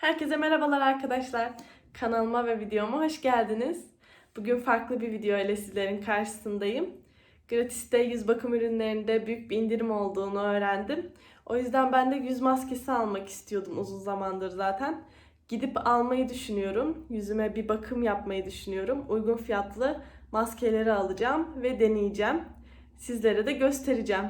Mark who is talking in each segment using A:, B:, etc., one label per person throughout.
A: Herkese merhabalar arkadaşlar. Kanalıma ve videoma hoş geldiniz. Bugün farklı bir video ile sizlerin karşısındayım. Gratis'te yüz bakım ürünlerinde büyük bir indirim olduğunu öğrendim. O yüzden ben de yüz maskesi almak istiyordum uzun zamandır zaten. Gidip almayı düşünüyorum. Yüzüme bir bakım yapmayı düşünüyorum. Uygun fiyatlı maskeleri alacağım ve deneyeceğim. Sizlere de göstereceğim.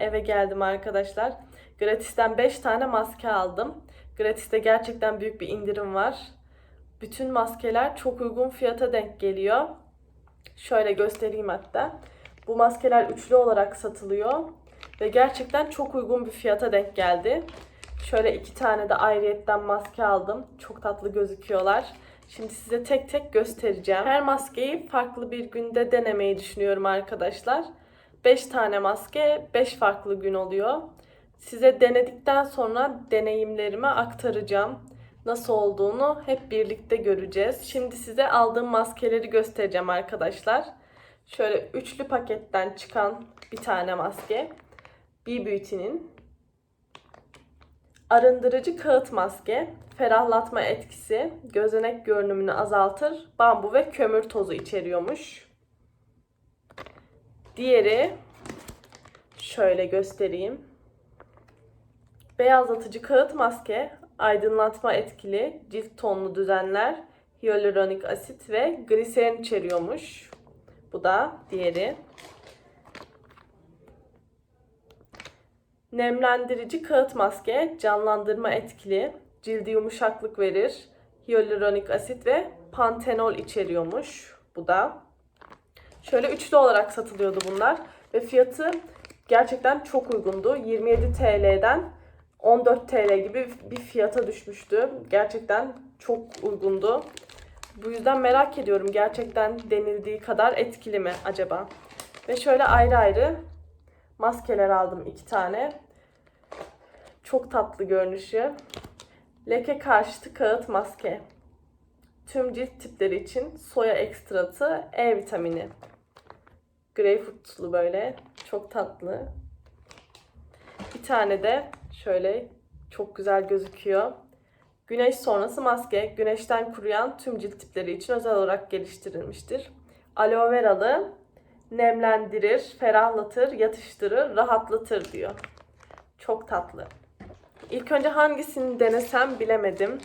A: Eve geldim arkadaşlar. Gratis'ten 5 tane maske aldım. Gratis'te gerçekten büyük bir indirim var. Bütün maskeler çok uygun fiyata denk geliyor. Şöyle göstereyim hatta. Bu maskeler üçlü olarak satılıyor. Ve gerçekten çok uygun bir fiyata denk geldi. Şöyle iki tane de ayrıyetten maske aldım. Çok tatlı gözüküyorlar. Şimdi size tek tek göstereceğim. Her maskeyi farklı bir günde denemeyi düşünüyorum arkadaşlar. 5 tane maske 5 farklı gün oluyor. Size denedikten sonra deneyimlerimi aktaracağım. Nasıl olduğunu hep birlikte göreceğiz. Şimdi size aldığım maskeleri göstereceğim arkadaşlar. Şöyle üçlü paketten çıkan bir tane maske. B Beauty'nin arındırıcı kağıt maske, ferahlatma etkisi, gözenek görünümünü azaltır, bambu ve kömür tozu içeriyormuş. Diğeri şöyle göstereyim. Beyazlatıcı kağıt maske, aydınlatma etkili, cilt tonunu düzenler, hyaluronik asit ve gliserin içeriyormuş. Bu da diğeri. Nemlendirici kağıt maske, canlandırma etkili, cildi yumuşaklık verir, hyaluronik asit ve pantenol içeriyormuş. Bu da. Şöyle üçlü olarak satılıyordu bunlar ve fiyatı gerçekten çok uygundu. 27 TL'den 14 TL gibi bir fiyata düşmüştü. Gerçekten çok uygundu. Bu yüzden merak ediyorum gerçekten denildiği kadar etkili mi acaba? Ve şöyle ayrı ayrı maskeler aldım iki tane. Çok tatlı görünüşü. Leke karşıtı kağıt maske. Tüm cilt tipleri için soya ekstratı, E vitamini. Greyfurtlu böyle. Çok tatlı. Bir tane de şöyle çok güzel gözüküyor. Güneş sonrası maske. Güneşten kuruyan tüm cilt tipleri için özel olarak geliştirilmiştir. Aloe veralı nemlendirir, ferahlatır, yatıştırır, rahatlatır diyor. Çok tatlı. İlk önce hangisini denesem bilemedim.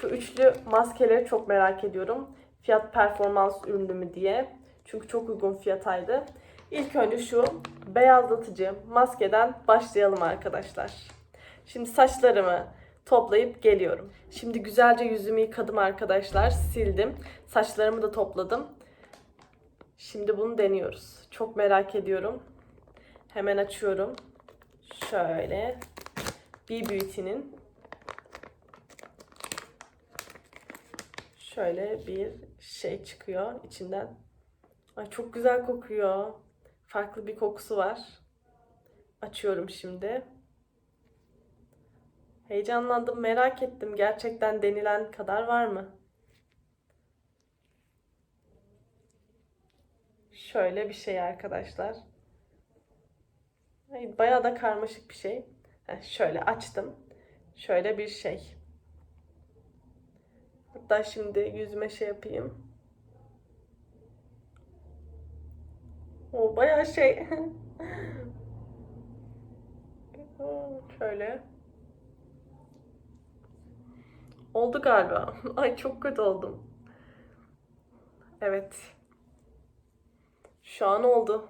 A: Şu üçlü maskeleri çok merak ediyorum. Fiyat performans ürünü mü diye. Çünkü çok uygun fiyataydı. İlk önce şu beyazlatıcı maskeden başlayalım arkadaşlar. Şimdi saçlarımı toplayıp geliyorum. Şimdi güzelce yüzümü yıkadım arkadaşlar. Sildim. Saçlarımı da topladım. Şimdi bunu deniyoruz. Çok merak ediyorum. Hemen açıyorum. Şöyle. B Beauty'nin şöyle bir şey çıkıyor içinden. Ay çok güzel kokuyor. Farklı bir kokusu var. Açıyorum şimdi. Heyecanlandım, merak ettim. Gerçekten denilen kadar var mı? Şöyle bir şey arkadaşlar. Ay, bayağı da karmaşık bir şey. Heh, şöyle açtım. Şöyle bir şey. Hatta şimdi yüzüme şey yapayım. O bayağı şey. Şöyle. Oldu galiba. Ay çok kötü oldum. Evet. Şu an oldu.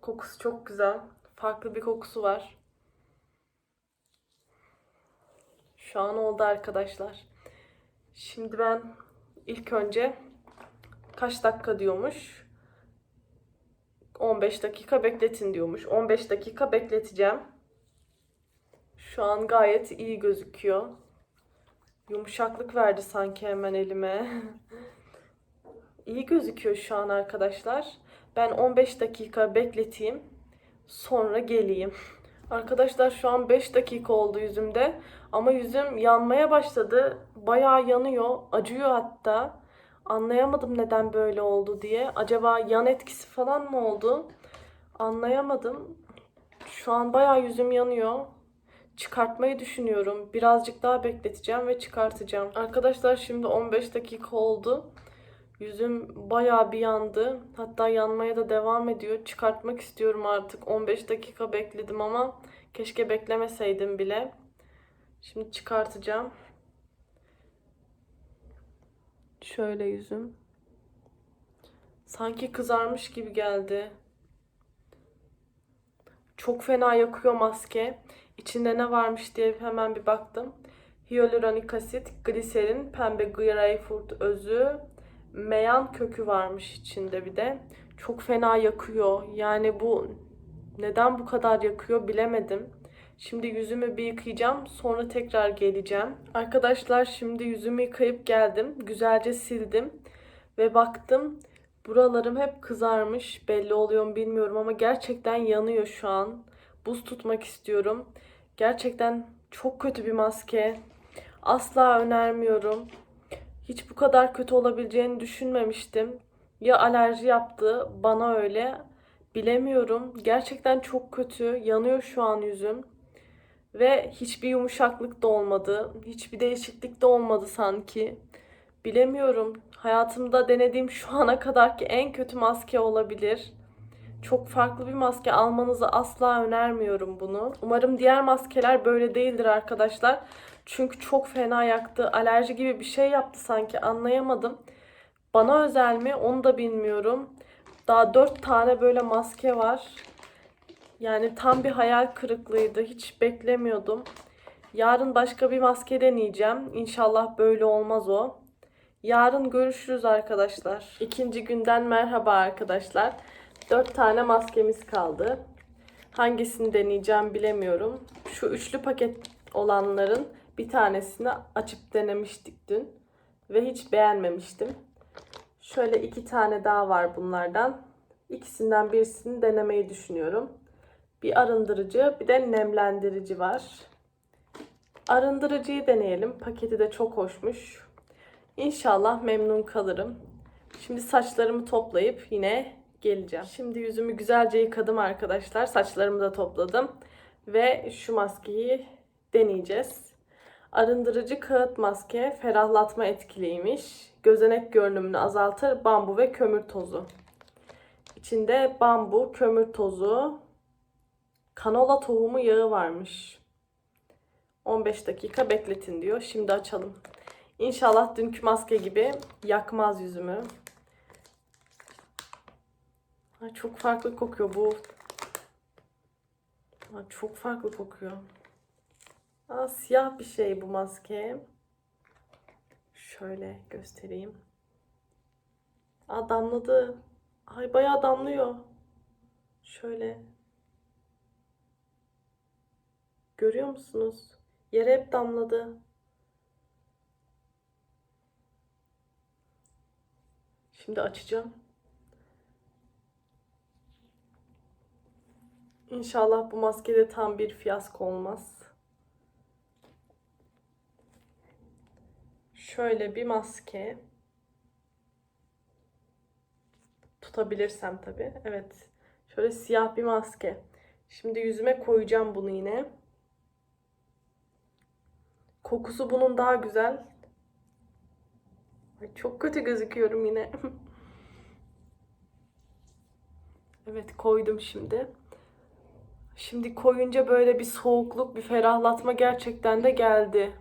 A: Kokusu çok güzel. Farklı bir kokusu var. Şu an oldu arkadaşlar. Şimdi ben ilk önce kaç dakika diyormuş? 15 dakika bekletin diyormuş. 15 dakika bekleteceğim. Şu an gayet iyi gözüküyor. Yumuşaklık verdi sanki hemen elime. iyi gözüküyor şu an arkadaşlar. Ben 15 dakika bekleteyim. Sonra geleyim. Arkadaşlar şu an 5 dakika oldu yüzümde. Ama yüzüm yanmaya başladı. Bayağı yanıyor. Acıyor hatta. Anlayamadım neden böyle oldu diye. Acaba yan etkisi falan mı oldu? Anlayamadım. Şu an bayağı yüzüm yanıyor. Çıkartmayı düşünüyorum. Birazcık daha bekleteceğim ve çıkartacağım. Arkadaşlar şimdi 15 dakika oldu. Yüzüm bayağı bir yandı. Hatta yanmaya da devam ediyor. Çıkartmak istiyorum artık. 15 dakika bekledim ama keşke beklemeseydim bile. Şimdi çıkartacağım. Şöyle yüzüm. Sanki kızarmış gibi geldi. Çok fena yakıyor maske. İçinde ne varmış diye hemen bir baktım. Hyaluronik asit, gliserin, pembe greyfurt özü, meyan kökü varmış içinde bir de. Çok fena yakıyor. Yani bu neden bu kadar yakıyor bilemedim. Şimdi yüzümü bir yıkayacağım. Sonra tekrar geleceğim. Arkadaşlar şimdi yüzümü yıkayıp geldim. Güzelce sildim. Ve baktım buralarım hep kızarmış. Belli oluyor mu bilmiyorum ama gerçekten yanıyor şu an. Buz tutmak istiyorum. Gerçekten çok kötü bir maske. Asla önermiyorum. Hiç bu kadar kötü olabileceğini düşünmemiştim. Ya alerji yaptı, bana öyle. Bilemiyorum. Gerçekten çok kötü. Yanıyor şu an yüzüm. Ve hiçbir yumuşaklık da olmadı. Hiçbir değişiklik de olmadı sanki. Bilemiyorum. Hayatımda denediğim şu ana kadarki en kötü maske olabilir. Çok farklı bir maske almanızı asla önermiyorum bunu. Umarım diğer maskeler böyle değildir arkadaşlar. Çünkü çok fena yaktı. Alerji gibi bir şey yaptı sanki anlayamadım. Bana özel mi onu da bilmiyorum. Daha 4 tane böyle maske var. Yani tam bir hayal kırıklığıydı. Hiç beklemiyordum. Yarın başka bir maske deneyeceğim. İnşallah böyle olmaz o. Yarın görüşürüz arkadaşlar. İkinci günden merhaba arkadaşlar. 4 tane maskemiz kaldı. Hangisini deneyeceğim bilemiyorum. Şu üçlü paket olanların bir tanesini açıp denemiştik dün. Ve hiç beğenmemiştim. Şöyle iki tane daha var bunlardan. İkisinden birisini denemeyi düşünüyorum. Bir arındırıcı, bir de nemlendirici var. Arındırıcıyı deneyelim. Paketi de çok hoşmuş. İnşallah memnun kalırım. Şimdi saçlarımı toplayıp yine geleceğim. Şimdi yüzümü güzelce yıkadım arkadaşlar. Saçlarımı da topladım. Ve şu maskeyi deneyeceğiz. Arındırıcı kağıt maske ferahlatma etkiliymiş. Gözenek görünümünü azaltır. Bambu ve kömür tozu. İçinde bambu, kömür tozu, kanola tohumu yağı varmış. 15 dakika bekletin diyor. Şimdi açalım. İnşallah dünkü maske gibi yakmaz yüzümü. Ay çok farklı kokuyor bu. Ay çok farklı kokuyor. Aa, siyah bir şey bu maske. Şöyle göstereyim. Aa, damladı. Ay bayağı damlıyor. Şöyle. Görüyor musunuz? Yere hep damladı. Şimdi açacağım. İnşallah bu maskede tam bir fiyasko olmaz. Şöyle bir maske. Tutabilirsem tabii. Evet. Şöyle siyah bir maske. Şimdi yüzüme koyacağım bunu yine. Kokusu bunun daha güzel. Ay, çok kötü gözüküyorum yine. evet koydum şimdi. Şimdi koyunca böyle bir soğukluk, bir ferahlatma gerçekten de geldi.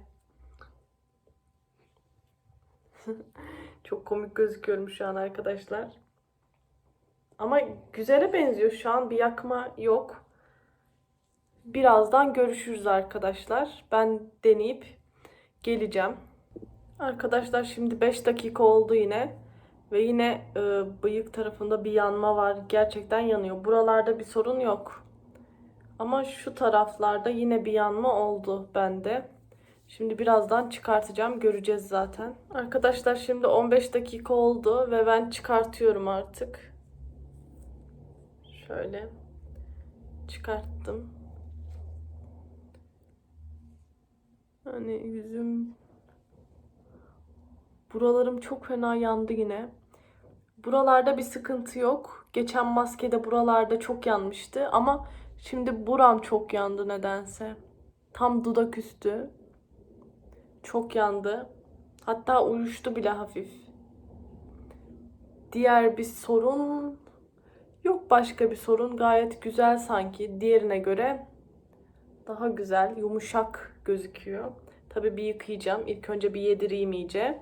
A: Çok komik gözüküyorum şu an arkadaşlar. Ama güzele benziyor şu an. Bir yakma yok. Birazdan görüşürüz arkadaşlar. Ben deneyip geleceğim. Arkadaşlar şimdi 5 dakika oldu yine. Ve yine e, bıyık tarafında bir yanma var. Gerçekten yanıyor. Buralarda bir sorun yok. Ama şu taraflarda yine bir yanma oldu bende. Şimdi birazdan çıkartacağım. Göreceğiz zaten. Arkadaşlar şimdi 15 dakika oldu ve ben çıkartıyorum artık. Şöyle çıkarttım. Hani yüzüm buralarım çok fena yandı yine. Buralarda bir sıkıntı yok. Geçen maskede buralarda çok yanmıştı ama şimdi buram çok yandı nedense. Tam dudak üstü. Çok yandı. Hatta uyuştu bile hafif. Diğer bir sorun yok başka bir sorun. Gayet güzel sanki. Diğerine göre daha güzel, yumuşak gözüküyor. Tabii bir yıkayacağım. İlk önce bir yedireyim iyice.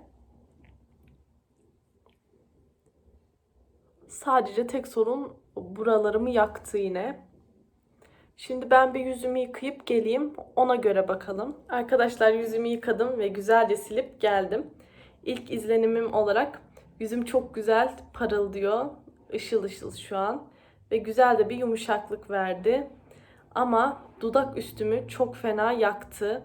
A: Sadece tek sorun buralarımı yaktı yine. Şimdi ben bir yüzümü yıkayıp geleyim. Ona göre bakalım. Arkadaşlar yüzümü yıkadım ve güzelce silip geldim. İlk izlenimim olarak yüzüm çok güzel parıldıyor. Işıl ışıl şu an. Ve güzel de bir yumuşaklık verdi. Ama dudak üstümü çok fena yaktı.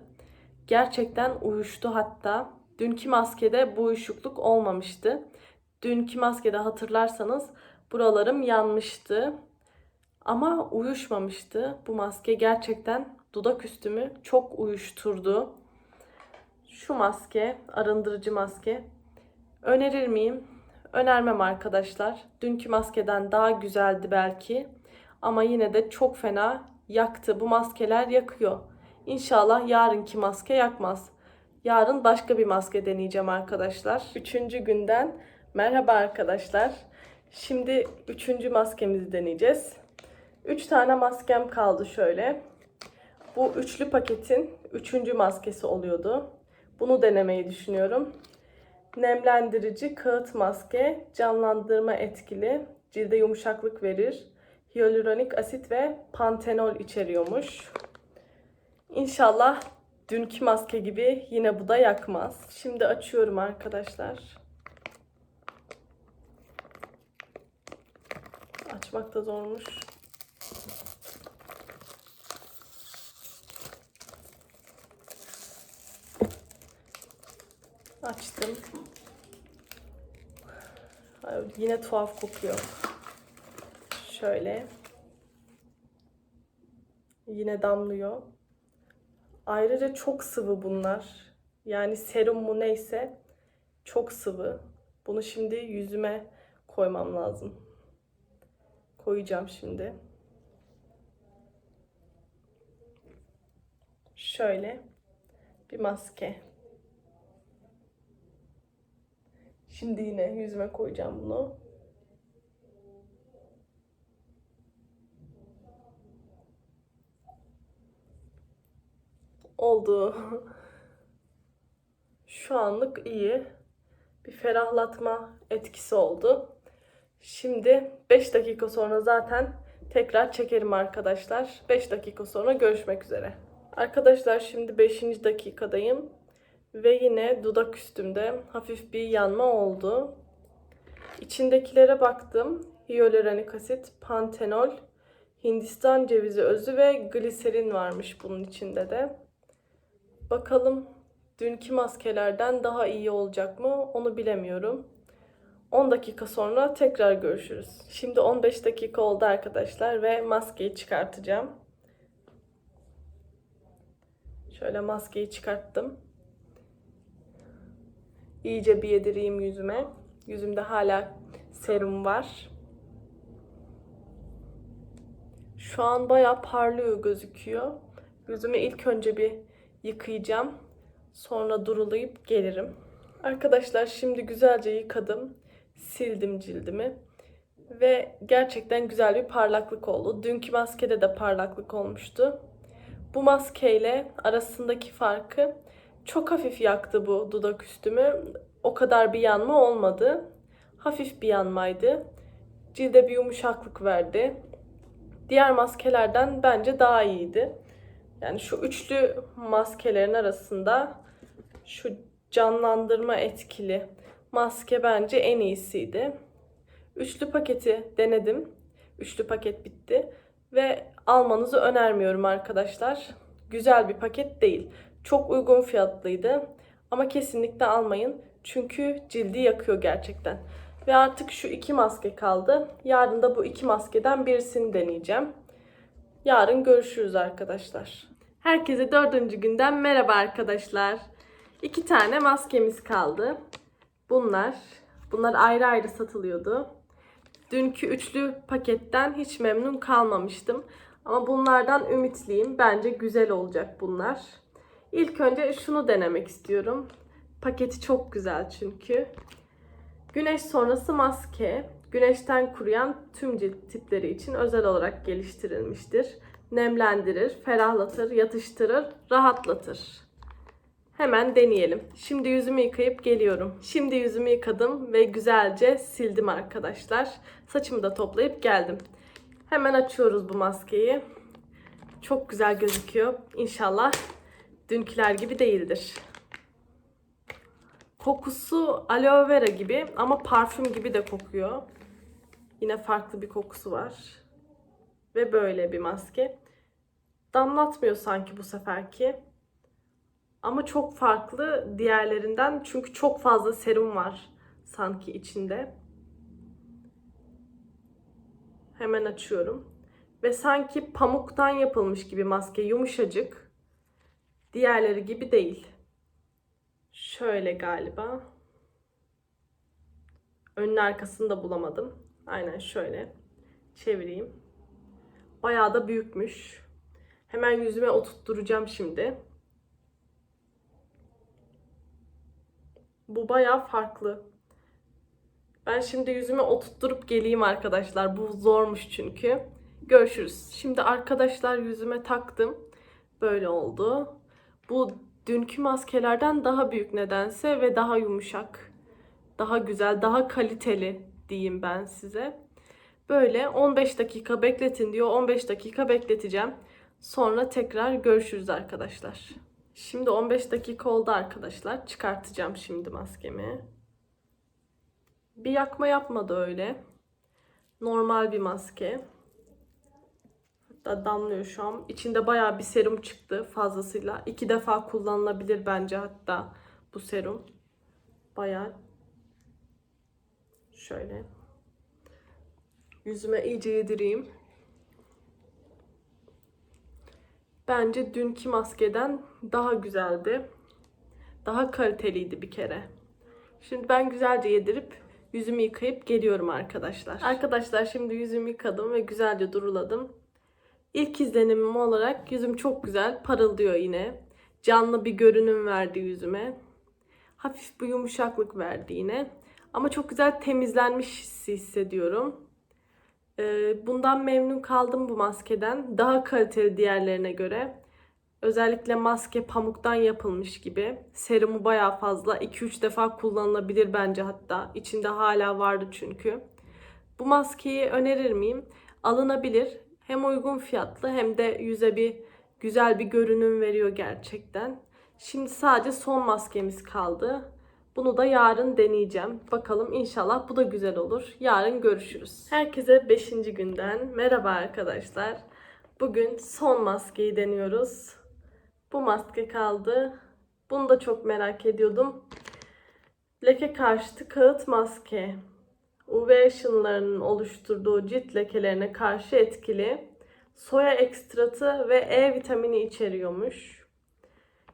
A: Gerçekten uyuştu hatta. Dünkü maskede bu uyuşukluk olmamıştı. Dünkü maskede hatırlarsanız buralarım yanmıştı. Ama uyuşmamıştı. Bu maske gerçekten dudak üstümü çok uyuşturdu. Şu maske, arındırıcı maske. Önerir miyim? Önermem arkadaşlar. Dünkü maskeden daha güzeldi belki. Ama yine de çok fena yaktı. Bu maskeler yakıyor. İnşallah yarınki maske yakmaz. Yarın başka bir maske deneyeceğim arkadaşlar. Üçüncü günden merhaba arkadaşlar. Şimdi üçüncü maskemizi deneyeceğiz. Üç tane maskem kaldı şöyle. Bu üçlü paketin üçüncü maskesi oluyordu. Bunu denemeyi düşünüyorum. Nemlendirici kağıt maske, canlandırma etkili, cilde yumuşaklık verir. Hyaluronik asit ve pantenol içeriyormuş. İnşallah dünkü maske gibi yine bu da yakmaz. Şimdi açıyorum arkadaşlar. Açmak da zormuş. Açtım. Yine tuhaf kokuyor. Şöyle. Yine damlıyor. Ayrıca çok sıvı bunlar. Yani serum mu neyse çok sıvı. Bunu şimdi yüzüme koymam lazım. Koyacağım şimdi. Şöyle bir maske. Şimdi yine yüzüme koyacağım bunu. Oldu. Şu anlık iyi. Bir ferahlatma etkisi oldu. Şimdi 5 dakika sonra zaten tekrar çekerim arkadaşlar. 5 dakika sonra görüşmek üzere. Arkadaşlar şimdi 5. dakikadayım. Ve yine dudak üstümde hafif bir yanma oldu. İçindekilere baktım. Hyaluronik asit, pantenol, Hindistan cevizi özü ve gliserin varmış bunun içinde de. Bakalım dünkü maskelerden daha iyi olacak mı onu bilemiyorum. 10 dakika sonra tekrar görüşürüz. Şimdi 15 dakika oldu arkadaşlar ve maskeyi çıkartacağım. Şöyle maskeyi çıkarttım. İyice bir yedireyim yüzüme. Yüzümde hala serum var. Şu an bayağı parlıyor gözüküyor. Yüzümü ilk önce bir yıkayacağım. Sonra durulayıp gelirim. Arkadaşlar şimdi güzelce yıkadım. Sildim cildimi. Ve gerçekten güzel bir parlaklık oldu. Dünkü maskede de parlaklık olmuştu. Bu maskeyle arasındaki farkı çok hafif yaktı bu dudak üstümü. O kadar bir yanma olmadı. Hafif bir yanmaydı. Cilde bir yumuşaklık verdi. Diğer maskelerden bence daha iyiydi. Yani şu üçlü maskelerin arasında şu canlandırma etkili maske bence en iyisiydi. Üçlü paketi denedim. Üçlü paket bitti. Ve almanızı önermiyorum arkadaşlar. Güzel bir paket değil. Çok uygun fiyatlıydı. Ama kesinlikle almayın. Çünkü cildi yakıyor gerçekten. Ve artık şu iki maske kaldı. Yarın da bu iki maskeden birisini deneyeceğim. Yarın görüşürüz arkadaşlar. Herkese dördüncü günden merhaba arkadaşlar. İki tane maskemiz kaldı. Bunlar. Bunlar ayrı ayrı satılıyordu. Dünkü üçlü paketten hiç memnun kalmamıştım. Ama bunlardan ümitliyim. Bence güzel olacak bunlar. İlk önce şunu denemek istiyorum. Paketi çok güzel çünkü. Güneş sonrası maske. Güneşten kuruyan tüm cilt tipleri için özel olarak geliştirilmiştir. Nemlendirir, ferahlatır, yatıştırır, rahatlatır. Hemen deneyelim. Şimdi yüzümü yıkayıp geliyorum. Şimdi yüzümü yıkadım ve güzelce sildim arkadaşlar. Saçımı da toplayıp geldim. Hemen açıyoruz bu maskeyi. Çok güzel gözüküyor. İnşallah dünküler gibi değildir. Kokusu aloe vera gibi ama parfüm gibi de kokuyor. Yine farklı bir kokusu var. Ve böyle bir maske. Damlatmıyor sanki bu seferki. Ama çok farklı diğerlerinden çünkü çok fazla serum var sanki içinde. Hemen açıyorum. Ve sanki pamuktan yapılmış gibi maske yumuşacık. Diğerleri gibi değil. Şöyle galiba. Önün arkasını da bulamadım. Aynen şöyle. Çevireyim. Bayağı da büyükmüş. Hemen yüzüme oturtturacağım şimdi. Bu bayağı farklı. Ben şimdi yüzüme oturtturup geleyim arkadaşlar. Bu zormuş çünkü. Görüşürüz. Şimdi arkadaşlar yüzüme taktım. Böyle oldu. Bu dünkü maskelerden daha büyük nedense ve daha yumuşak. Daha güzel, daha kaliteli diyeyim ben size. Böyle 15 dakika bekletin diyor. 15 dakika bekleteceğim. Sonra tekrar görüşürüz arkadaşlar. Şimdi 15 dakika oldu arkadaşlar. Çıkartacağım şimdi maskemi. Bir yakma yapmadı öyle. Normal bir maske. Hatta damlıyor şu an. İçinde bayağı bir serum çıktı fazlasıyla. İki defa kullanılabilir bence hatta bu serum. Bayağı şöyle. Yüzüme iyice yedireyim. Bence dünkü maskeden daha güzeldi. Daha kaliteliydi bir kere. Şimdi ben güzelce yedirip yüzümü yıkayıp geliyorum arkadaşlar. Arkadaşlar şimdi yüzümü yıkadım ve güzelce duruladım. İlk izlenimim olarak yüzüm çok güzel, parıldıyor yine. Canlı bir görünüm verdi yüzüme. Hafif bir yumuşaklık verdi yine. Ama çok güzel temizlenmiş hissi hissediyorum. Ee, Bundan memnun kaldım bu maskeden. Daha kaliteli diğerlerine göre. Özellikle maske pamuktan yapılmış gibi. Serumu bayağı fazla. 2-3 defa kullanılabilir bence hatta. İçinde hala vardı çünkü. Bu maskeyi önerir miyim? Alınabilir. Hem uygun fiyatlı hem de yüze bir güzel bir görünüm veriyor gerçekten. Şimdi sadece son maskemiz kaldı. Bunu da yarın deneyeceğim. Bakalım inşallah bu da güzel olur. Yarın görüşürüz. Herkese 5. günden merhaba arkadaşlar. Bugün son maskeyi deniyoruz. Bu maske kaldı. Bunu da çok merak ediyordum. Leke karşıtı kağıt maske. UV ışınlarının oluşturduğu cilt lekelerine karşı etkili. Soya ekstratı ve E vitamini içeriyormuş.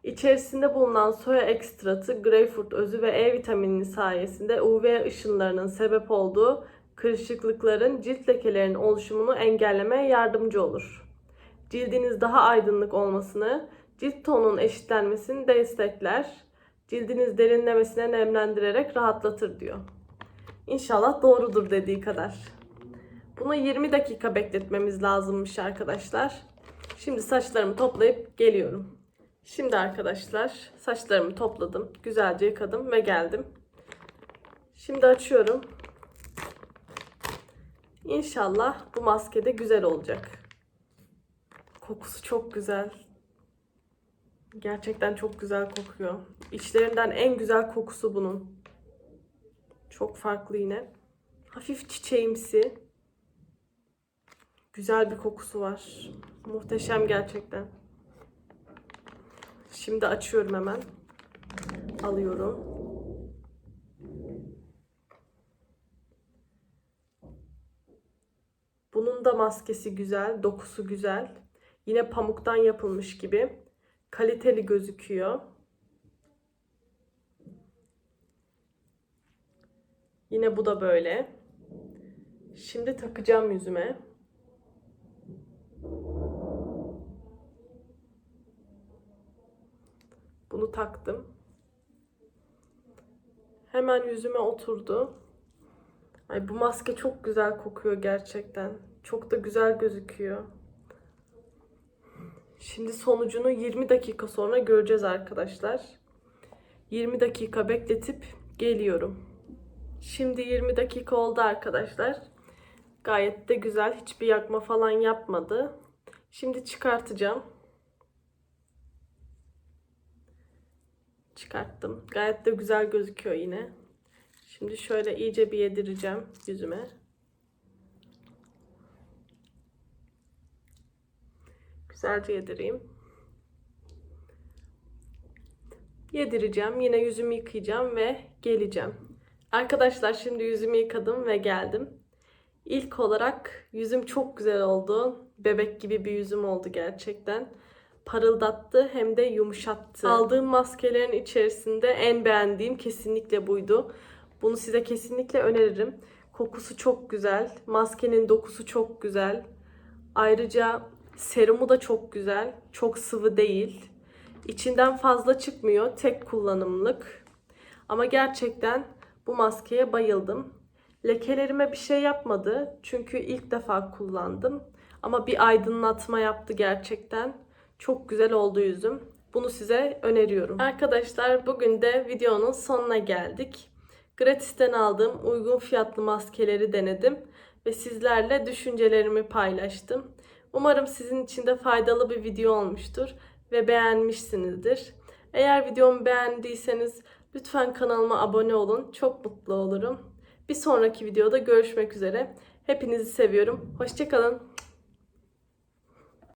A: İçerisinde bulunan soya ekstratı, greyfurt özü ve E vitamini sayesinde UV ışınlarının sebep olduğu kırışıklıkların cilt lekelerinin oluşumunu engellemeye yardımcı olur. Cildiniz daha aydınlık olmasını, cilt tonunun eşitlenmesini destekler. Cildiniz derinlemesine nemlendirerek rahatlatır diyor. İnşallah doğrudur dediği kadar. Bunu 20 dakika bekletmemiz lazımmış arkadaşlar. Şimdi saçlarımı toplayıp geliyorum. Şimdi arkadaşlar saçlarımı topladım. Güzelce yıkadım ve geldim. Şimdi açıyorum. İnşallah bu maske de güzel olacak. Kokusu çok güzel. Gerçekten çok güzel kokuyor. İçlerinden en güzel kokusu bunun. Çok farklı yine. Hafif çiçeğimsi. Güzel bir kokusu var. Muhteşem gerçekten. Şimdi açıyorum hemen. Alıyorum. Bunun da maskesi güzel, dokusu güzel. Yine pamuktan yapılmış gibi. Kaliteli gözüküyor. Yine bu da böyle. Şimdi takacağım yüzüme. Bunu taktım. Hemen yüzüme oturdu. Ay bu maske çok güzel kokuyor gerçekten. Çok da güzel gözüküyor. Şimdi sonucunu 20 dakika sonra göreceğiz arkadaşlar. 20 dakika bekletip geliyorum. Şimdi 20 dakika oldu arkadaşlar. Gayet de güzel. Hiçbir yakma falan yapmadı. Şimdi çıkartacağım. Çıkarttım. Gayet de güzel gözüküyor yine. Şimdi şöyle iyice bir yedireceğim yüzüme. Güzelce yedireyim. Yedireceğim. Yine yüzümü yıkayacağım ve geleceğim. Arkadaşlar şimdi yüzümü yıkadım ve geldim. İlk olarak yüzüm çok güzel oldu. Bebek gibi bir yüzüm oldu gerçekten. Parıldattı hem de yumuşattı. Aldığım maskelerin içerisinde en beğendiğim kesinlikle buydu. Bunu size kesinlikle öneririm. Kokusu çok güzel. Maskenin dokusu çok güzel. Ayrıca serumu da çok güzel. Çok sıvı değil. İçinden fazla çıkmıyor. Tek kullanımlık. Ama gerçekten bu maskeye bayıldım. Lekelerime bir şey yapmadı. Çünkü ilk defa kullandım. Ama bir aydınlatma yaptı gerçekten. Çok güzel oldu yüzüm. Bunu size öneriyorum. Arkadaşlar bugün de videonun sonuna geldik. Gratis'ten aldığım uygun fiyatlı maskeleri denedim ve sizlerle düşüncelerimi paylaştım. Umarım sizin için de faydalı bir video olmuştur ve beğenmişsinizdir. Eğer videomu beğendiyseniz lütfen kanalıma abone olun. Çok mutlu olurum. Bir sonraki videoda görüşmek üzere. Hepinizi seviyorum. Hoşçakalın.